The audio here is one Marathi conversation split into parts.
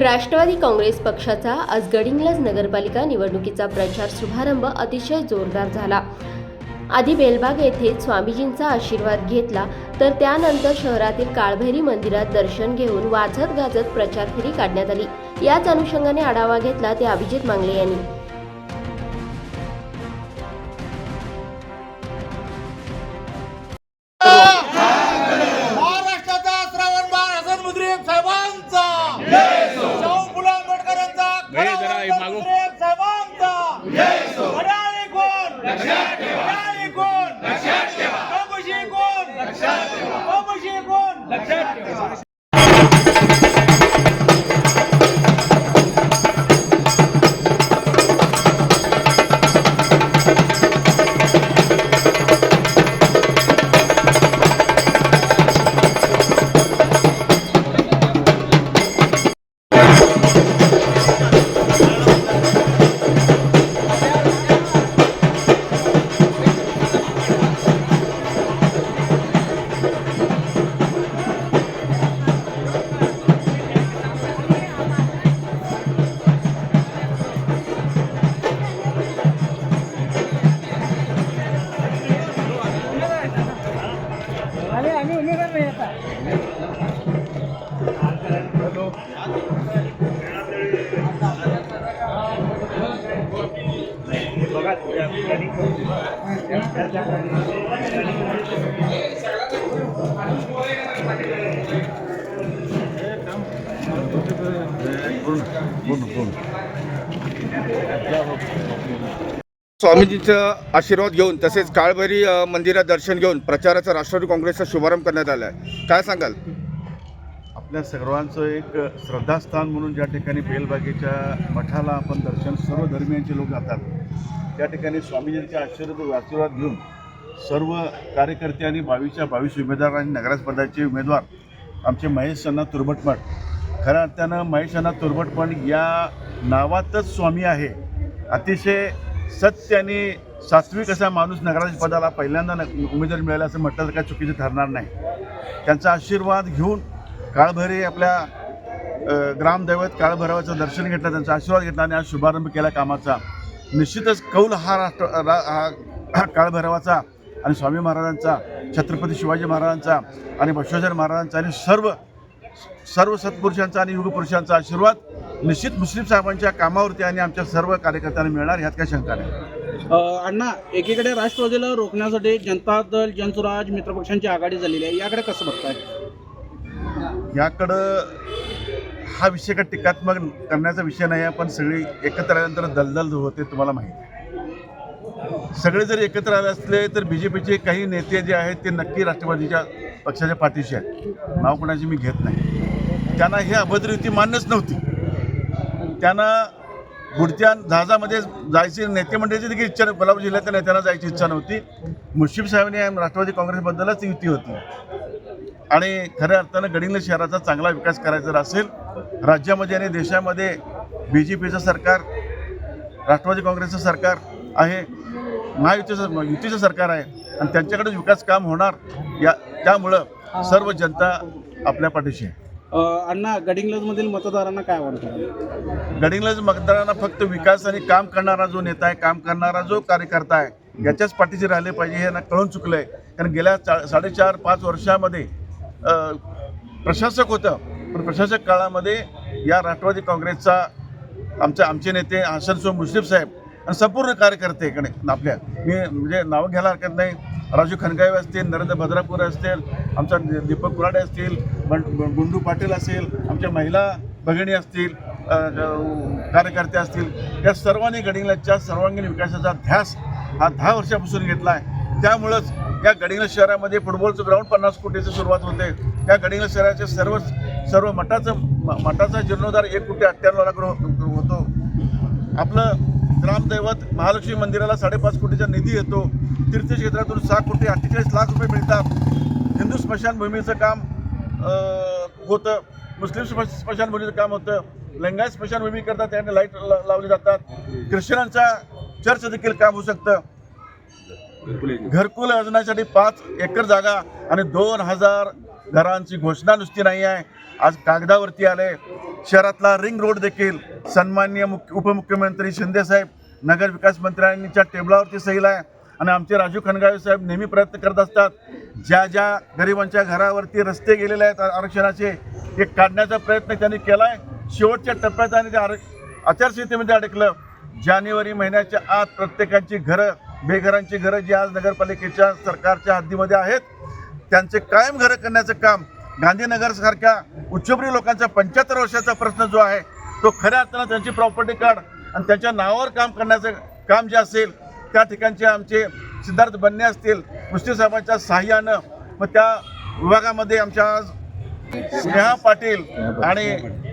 राष्ट्रवादी काँग्रेस पक्षाचा आज गडिंग्लज नगरपालिका निवडणुकीचा प्रचार शुभारंभ अतिशय जोरदार झाला. आधी बेलबाग येथे स्वामीजींचा आशीर्वाद घेतला तर त्यानंतर शहरातील काळभैरी मंदिरात दर्शन घेऊन वाजत गाजत प्रचार फेरी काढण्यात आली. याच अनुषंगाने आढावा घेतला ते अभिजित मांगले यांनी. कोण? कोण? स्वामीजीचा आशीर्वाद घेऊन तसेच काळभैरी मंदिरात दर्शन घेऊन प्रचाराचा राष्ट्रवादी काँग्रेसचा शुभारंभ करण्यात आला आहे काय सांगाल? आपल्या सर्वांचं एक श्रद्धास्थान म्हणून ज्या ठिकाणी बेलबागेच्या मठाला आपण दर्शन सर्व धर्मियांचे लोक जातात. त्या ठिकाणी स्वामीजींच्या आशीर्वाद आशीर्वाद घेऊन सर्व कार्यकर्ते आणि बावीसच्या बावीस उमेदवार आणि नगरास्पर्धाचे उमेदवार आमचे महेश अण्णा तुर्भटमठ खऱ्या अर्थानं महेश अण्णा तुर्भटमठ या नावातच स्वामी आहे. अतिशय सत्य आणि सात्विक असा माणूस नगराध्यक्ष पदाला पहिल्यांदा न- उमेदवार मिळाला असं म्हटलं तर काय चुकीचं ठरणार नाही. त्यांचा आशीर्वाद घेऊन काळभैरी आपल्या ग्रामदैवत काळभैरवाचं दर्शन घेतलं त्यांचा आशीर्वाद घेतला आणि आज शुभारंभ केला कामाचा. निश्चितच कौल हा राष्ट्र रा हा काळभैरवाचा आणि स्वामी महाराजांचा छत्रपती शिवाजी महाराजांचा आणि बसवेश्वर महाराजांचा आणि सर्व सर्व सत्पुरुषांचा आणि युगपुरुषांचा आशीर्वाद निश्चित मुस्लिम साहेबांच्या कामावरती आणि आमच्या सर्व कार्यकर्त्यांना मिळणार ह्यात काही शंका नाही. अण्णा एकीकडे राष्ट्रवादीला रोखण्यासाठी जनता दल जनसुराज मित्रपक्षांची आघाडी झालेली आहे. याकडे कसं बघताय? याकडं हा विषय का टीकात्मक करण्याचा विषय नाही आहे पण सगळी एकत्र आल्यानंतर दलदल होते तुम्हाला माहीत आहे. सगळे जर एकत्र आले असले तर बी जे पीचे काही नेते जे आहेत ते नक्की राष्ट्रवादीच्या पक्षाच्या पाठीशी आहेत. नाव कोणाची मी घेत नाही. त्यांना हे अभद्र युती मान्यच नव्हती. त्यांना पुढच्या जहाजामध्ये जायची नेते मंडळाची देखील इच्छा नव्हती. कोल्हापूर जिल्ह्यातल्या नेत्यांना जायची इच्छा नव्हती. मुश्रीफ साहेबांनी राष्ट्रवादी काँग्रेसबद्दलच युती होती. आणि खऱ्या अर्थानं गडिंग शहराचा चांगला विकास करायचा जर असेल राज्यामध्ये आणि देशामध्ये बी जे पीचं सरकार राष्ट्रवादी काँग्रेसचं सरकार आहे महायुतीचं युतीचं सरकार आहे आणि त्यांच्याकडे विकास काम होणार या त्यामुळं सर्व जनता आपल्या पाठीशी आहे. अण्णा गडिंग्लजमधील मतदारांना काय वाटतं? गडिंग्लज मतदारांना फक्त विकास आणि काम करणारा जो नेता आहे काम करणारा जो कार्यकर्ता आहे याच्याच पाठीशी राहिले पाहिजे हे ना कळून चुकलं आहे कारण गेल्या चा साडेचार पाच वर्षामध्ये प्रशासक होतं पण प्रशासक काळामध्ये या राष्ट्रवादी काँग्रेसचा आमचे आमचे नेते हसन सो मुश्रीफ साहेब आणि संपूर्ण कार्यकर्ते इकडे आपल्या. मी म्हणजे नावं घ्यायला हरकत नाही. राजू खनगावे असतील नरेंद्र भद्रापूर असतील आमचा दीपक कुराडे असतील गुंडू पाटील असेल आमच्या महिला भगिनी असतील कार्यकर्ते असतील या सर्वांनी गडिंगलाच्या सर्वांगीण विकासाचा ध्यास हा दहा वर्षापासून घेतला आहे. त्यामुळंच या गडिंग्लज शहरामध्ये फुटबॉलचं ग्राउंड पन्नास कोटीची सुरुवात होते. या गडिंग्लज शहराचे सर्व सर्व मठाचं म- मठाचा जीर्णोद्धार एक कोटी अठ्ठ्याण्णव लाख होतो. आपलं ग्रामदैवत महालक्ष्मी मंदिराला साडेपाच कोटीचा निधी येतो. तीर्थक्षेत्रातून सहा कोटी अठ्ठेचाळीस लाख रुपये मिळतात. हिंदू स्मशानभूमीचं काम होतं. मुस्लिम स्म- स्मशानभूमीचं काम होतं. लंगाय स्मशानभूमी करता त्याने लाइट ला- जातात. ख्रिश्चनांचा चर्च देखील काम होऊ शकतं. घरकुल योजनेसाठी पाच एकर जागा आणि दोन हजार घरांची घोषणा नुसती नाही आहे. आज कागदावरती आले. शहरातला रिंग रोड देखील सन्मान्य मुख्य उपमुख्यमंत्री शिंदेसाहेब नगर विकास मंत्र्यांच्या टेबलावरती सहीला आहे. आणि आमचे राजू खनगावे साहेब नेहमी प्रयत्न करत असतात. ज्या ज्या गरिबांच्या घरावरती रस्ते गेलेले आहेत आरक्षणाचे ते काढण्याचा प्रयत्न त्यांनी केला आहे शेवटच्या टप्प्यात आणि ते आर आचारसंहितेमध्ये अडकलं. जानेवारी महिन्याच्या आत प्रत्येकाची घरं बेघरांची घरं जी आज नगरपालिकेच्या सरकारच्या हद्दीमध्ये आहेत त्यांचे कायम घरं करण्याचं काम गांधीनगरसारख्या उच्चभ्रू लोकांचा पंच्याहत्तर वर्षाचा प्रश्न जो आहे तो खऱ्या अर्थानं त्यांची प्रॉपर्टी कार्ड आणि त्यांच्या नावावर काम करण्याचं काम जे असेल त्या ठिकाणचे आमचे सिद्धार्थ बनणे असतील मुस्ती साहेबांच्या सहाय्यानं मग त्या विभागामध्ये आमच्या आज स्नेहा पाटील आणि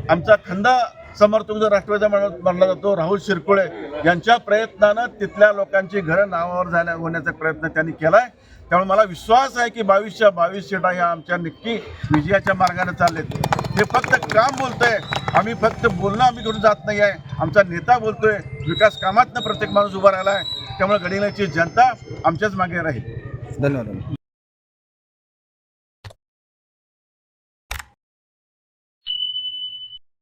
आमचा खंदा समर्थक जो राष्ट्रवादीचा मानला जातो राहुल शिरकुळे यांच्या प्रयत्नानं तिथल्या लोकांची घरं नावावर झाल्या होण्याचा प्रयत्न त्यांनी केलाय. त्यामुळे मला विश्वास आहे की बावीसच्या बावीस सीटा या आमच्या नक्की विजयाच्या मार्गाने चाललेत. हे फक्त काम बोलतंय. आम्ही फक्त बोलणं आम्ही करून जात नाही आहे आमचा नेता बोलतोय. विकास कामातनं प्रत्येक माणूस उभा राहिला आहे त्यामुळे गडिंगलाची जनता आमच्याच मागे राहील. धन्यवाद.